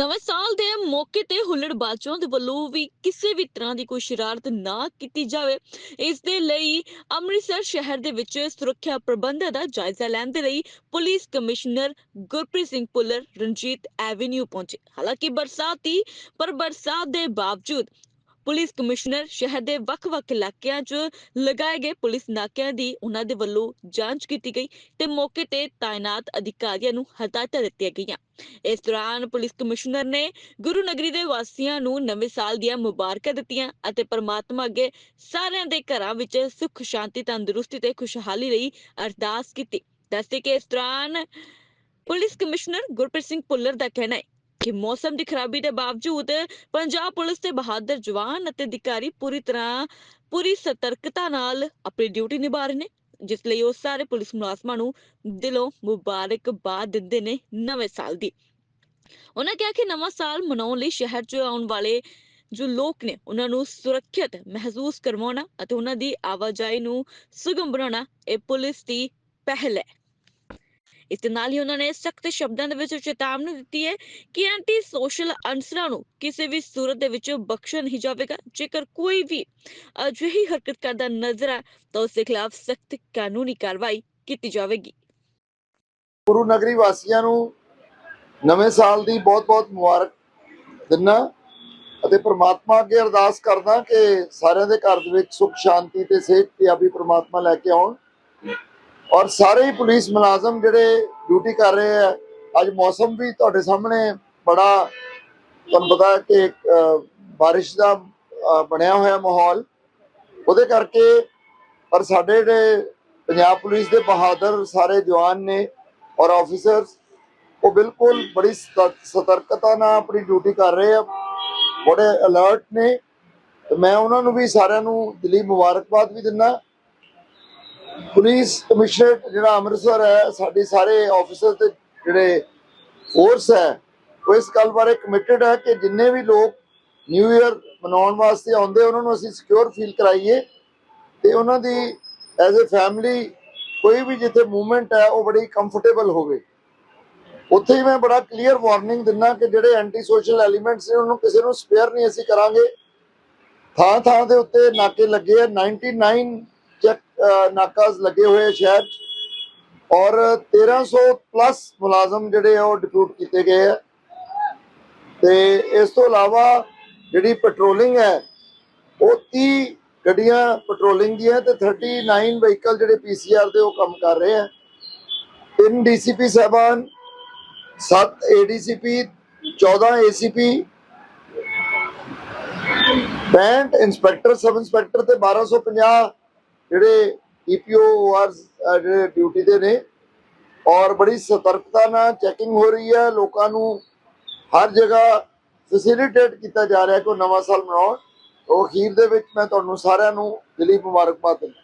ਨਵੇਂ ਸਾਲ ਦੇ ਮੌਕੇ ਤੇ ਹੁੱਲੜਬਾਜ਼ਾਂ ਦੇ ਵੱਲੋਂ ਵੀ ਕਿਸੇ ਵੀ ਤਰ੍ਹਾਂ ਦੀ ਕੋਈ ਸ਼ਰਾਰਤ ਨਾ ਕੀਤੀ ਜਾਵੇ। ਇਸ ਦੇ ਲਈ ਅੰਮ੍ਰਿਤਸਰ ਸ਼ਹਿਰ ਦੇ ਵਿੱਚ ਸੁਰੱਖਿਆ ਪ੍ਰਬੰਧਾਂ ਦਾ ਜਾਇਜ਼ਾ ਲੈਣ ਦੇ ਲਈ police commissioner Gurpreet Singh Bhullar Ranjit Avenue ਪਹੁੰਚੇ। ਹਾਲਾਂਕਿ ਬਰਸਾਤ ਬਰਸਾਤੀ, ਪਰ ਬਰਸਾਤ ਦੇ ਬਾਵਜੂਦ ਪੁਲਿਸ ਕਮਿਸ਼ਨਰ ਸ਼ਹਿਰ ਦੇ ਵੱਖ-ਵੱਖ ਇਲਾਕਿਆਂ 'ਚ ਲਗਾਏ ਗਏ ਪੁਲਿਸ ਨਾਕਿਆਂ ਦੀ ਉਹਨਾਂ ਦੇ ਵੱਲੋਂ ਜਾਂਚ ਕੀਤੀ ਗਈ ਤੇ ਮੌਕੇ ਤੇ ਤਾਇਨਾਤ ਅਧਿਕਾਰੀਆਂ ਨੂੰ ਹਦਾਇਤਾਂ ਦਿੱਤੀਆਂ ਗਈਆਂ। ਇਸ ਦੌਰਾਨ ਪੁਲਿਸ ਕਮਿਸ਼ਨਰ ਨੇ ਗੁਰੂ ਨਗਰੀ ਦੇ ਵਾਸੀਆਂ ਨੂੰ ਨਵੇਂ ਸਾਲ ਦੀਆਂ ਮੁਬਾਰਕਾਂ ਦਿੱਤੀਆਂ ਅਤੇ ਪਰਮਾਤਮਾ ਅੱਗੇ ਸਾਰਿਆਂ ਦੇ ਘਰਾਂ ਵਿੱਚ ਸੁੱਖ, ਸ਼ਾਂਤੀ, ਤੰਦਰੁਸਤੀ ਤੇ ਖੁਸ਼ਹਾਲੀ ਲਈ ਅਰਦਾਸ ਕੀਤੀ। ਦੱਸਦੇ ਕਿ ਇਸ ਦੌਰਾਨ ਪੁਲਿਸ ਕਮਿਸ਼ਨਰ ਗੁਰਪ੍ਰੀਤ ਸਿੰਘ ਭੁੱਲਰ ਦਾ ਕਹਿਣਾ ਹੈ ਕਿ ਮੌਸਮ ਦੀ ਖਰਾਬੀ ਦੇ ਬਾਵਜੂਦ ਪੰਜਾਬ ਪੁਲਿਸ ਦੇ ਬਹਾਦਰ ਜਵਾਨ ਅਤੇ ਅਧਿਕਾਰੀ ਪੂਰੀ ਤਰ੍ਹਾਂ, ਪੂਰੀ ਸਤਰਕਤਾ ਨਾਲ ਆਪਣੀ ਡਿਊਟੀ ਨਿਭਾ ਰਹੇ ਨੇ, ਜਿਸ ਲਈ ਉਹ ਸਾਰੇ ਪੁਲਿਸ ਮੁਲਾਜ਼ਮਾਂ ਨੂੰ ਦਿਲੋਂ ਮੁਬਾਰਕਬਾਦ ਦਿੰਦੇ ਨੇ ਨਵੇਂ ਸਾਲ ਦੀ। ਉਹਨਾਂ ਕਿਹਾ ਕਿ ਨਵਾਂ ਸਾਲ ਮਨਾਉਣ ਲਈ ਸ਼ਹਿਰ 'ਚ ਆਉਣ ਵਾਲੇ ਜੋ ਲੋਕ ਨੇ, ਉਹਨਾਂ ਨੂੰ ਸੁਰੱਖਿਅਤ ਮਹਿਸੂਸ ਕਰਵਾਉਣਾ ਅਤੇ ਉਹਨਾਂ ਦੀ ਆਵਾਜਾਈ ਨੂੰ ਸੁਗਮ ਬਣਾਉਣਾ ਇਹ ਪੁਲਿਸ ਦੀ ਪਹਿਲ ਹੈ। ਇਸ ਦੇ ਨਾਲ ਹੀ ਉਹਨਾਂ ਨੇ ਸਖਤ ਸ਼ਬਦਾਂ ਦੇ ਵਿੱਚ ਚੇਤਾਵਨੀ ਦਿੱਤੀ ਹੈ ਕਿ ਐਂਟੀ ਸੋਸ਼ਲ ਅਨਸਰਾਂ ਨੂੰ ਕਿਸੇ ਵੀ ਸੂਰਤ ਦੇ ਵਿੱਚ ਬਖਸ਼ਿਆ ਨਹੀਂ ਜਾਵੇਗਾ। ਜੇਕਰ ਕੋਈ ਵੀ ਅਜਿਹੀ ਹਰਕਤ ਕਰਦਾ ਨਜ਼ਰ ਆ ਤਾਂ ਉਸ ਦੇ ਖਿਲਾਫ ਸਖਤ ਕਾਨੂੰਨੀ ਕਾਰਵਾਈ ਕੀਤੀ ਜਾਵੇਗੀ। ਗੁਰੂ ਨਗਰੀ ਵਾਸੀਆਂ ਨੂੰ ਨਵੇਂ ਸਾਲ ਦੀ ਬਹੁਤ-ਬਹੁਤ ਮੁਬਾਰਕ ਦਿਨਾ ਅਤੇ ਪ੍ਰਮਾਤਮਾ ਅੱਗੇ ਅਰਦਾਸ ਕਰਦਾ ਕਿ ਸਾਰਿਆਂ ਦੇ ਘਰ ਦੇ ਵਿੱਚ ਸੁੱਖ, ਸ਼ਾਂਤੀ ਤੇ ਸਿਹਤ ਯਾਬੀ ਪ੍ਰਮਾਤਮਾ ਲੈ ਕੇ ਆਉਣ। ਔਰ ਸਾਰੇ ਹੀ ਪੁਲਿਸ ਮੁਲਾਜ਼ਮ ਜਿਹੜੇ ਡਿਊਟੀ ਕਰ ਰਹੇ ਆ ਅੱਜ ਮੌਸਮ ਵੀ ਤੁਹਾਡੇ ਸਾਹਮਣੇ ਬੜਾ ਤੁਹਾਨੂੰ ਪਤਾ ਕਿ ਅਹ, ਬਾਰਿਸ਼ ਦਾ ਬਣਿਆ ਹੋਇਆ ਮਾਹੌਲ। ਉਹਦੇ ਕਰਕੇ ਪਰ ਸਾਡੇ ਜਿਹੜੇ ਪੰਜਾਬ ਪੁਲਿਸ ਦੇ ਬਹਾਦਰ ਸਾਰੇ ਜਵਾਨ ਨੇ ਔਰ ਆਫੀਸਰਸ ਉਹ ਬਿਲਕੁਲ ਬੜੀ ਸਤਰਕਤਾ ਨਾਲ ਆਪਣੀ ਡਿਊਟੀ ਕਰ ਰਹੇ ਆ। ਬੜੇ ਅਲਰਟ ਨੇ। ਤੇ ਮੈਂ ਉਹਨਾਂ ਨੂੰ ਵੀ ਸਾਰਿਆਂ ਨੂੰ ਦਿਲੀ ਮੁਬਾਰਕਬਾਦ ਵੀ ਦਿੰਦਾ। ਪੁਲਿਸ ਕਮਿਸ਼ਨਰ ਜਿਹੜਾ ਅੰਮ੍ਰਿਤਸਰ ਹੈ, ਸਾਡੇ ਸਾਰੇ ਆਫੀਸਰ ਤੇ ਜਿਹੜੇ ਫੋਰਸ ਹੈ, ਉਹ ਇਸ ਗੱਲ ਬਾਰੇ ਕਮਿਟਡ ਹੈ ਕਿ ਜਿੰਨੇ ਵੀ ਲੋਕ ਨਿਊ ਇਅਰ ਮਨਾਉਣ ਵਾਸਤੇ ਆਉਂਦੇ, ਉਹਨਾਂ ਨੂੰ ਅਸੀਂ ਸਿਕਿਉਰ ਫੀਲ ਕਰਾਈਏ ਤੇ ਉਹਨਾਂ ਦੀ ਐਜ਼ ਅ ਫੈਮਿਲੀ ਕੋਈ ਵੀ ਜਿੱਥੇ ਮੂਵਮੈਂਟ ਹੈ, ਉਹ ਬੜੀ ਕੰਫਰਟੇਬਲ ਹੋਵੇ। ਉੱਥੇ ਹੀ ਮੈਂ ਬੜਾ ਕਲੀਅਰ ਵਾਰਨਿੰਗ ਦਿੰਦਾ ਕਿ ਜਿਹੜੇ ਐਂਟੀ ਸੋਸ਼ਲ ਐਲੀਮੈਂਟਸ ਨੇ, ਉਹਨੂੰ ਕਿਸੇ ਨੂੰ ਸਪੇਅਰ ਨਹੀਂ ਅਸੀਂ ਕਰਾਂਗੇ। ਥਾਂ ਥਾਂ ਦੇ ਉੱਤੇ ਨਾਕੇ ਲੱਗੇ ਆ 99 ਚੈੱਕ ਨਾਕਾਸ ਲੱਗੇ ਹੋਏ ਆ ਸ਼ਹਿਰ 'ਚ। ਔਰ 1300 ਪਲੱਸ ਮੁਲਾਜ਼ਮ ਜਿਹੜੇ ਉਹ ਡਿਪਿਊਟ ਕੀਤੇ ਗਏ ਆ। ਤੇ ਇਸ ਤੋਂ ਇਲਾਵਾ ਜਿਹੜੀ ਪੈਟਰੋਲਿੰਗ ਹੈ, ਉਹ 30 ਗੱਡੀਆਂ ਪੈਟਰੋਲਿੰਗ ਦੀਆਂ ਤੇ 39 ਵਹੀਕਲ ਜਿਹੜੇ ਪੀਸੀਆਰ ਦੇ ਉਹ ਕੰਮ ਕਰ ਰਹੇ ਆ। ਤਿੰਨ ਡੀਸੀਪੀ ਸਾਹਿਬਾਨ 7 ADCP 14 ACP 65 inspector, sub inspector ਤੇ 1250 ਜਿਹੜੇ ਈਪੀਓ ਆਰ ਜਿਹੜੇ ਡਿਊਟੀ ਦੇ ਨੇ ਔਰ ਬੜੀ ਸਤਰਕਤਾ ਨਾਲ ਚੈਕਿੰਗ ਹੋ ਰਹੀ ਹੈ, ਲੋਕਾਂ ਨੂੰ ਹਰ ਜਗ੍ਹਾ ਫੈਸਿਲਿਟੇਟ ਕੀਤਾ ਜਾ ਰਿਹਾ ਕਿ ਨਵਾਂ ਸਾਲ ਮਨਾਉਣ। ਉਹ ਅਖੀਰ ਦੇ ਵਿੱਚ ਮੈਂ ਤੁਹਾਨੂੰ ਸਾਰਿਆਂ ਨੂੰ ਦਿਲੀ ਮੁਬਾਰਕਬਾਦ ਦਿੰਦਾ।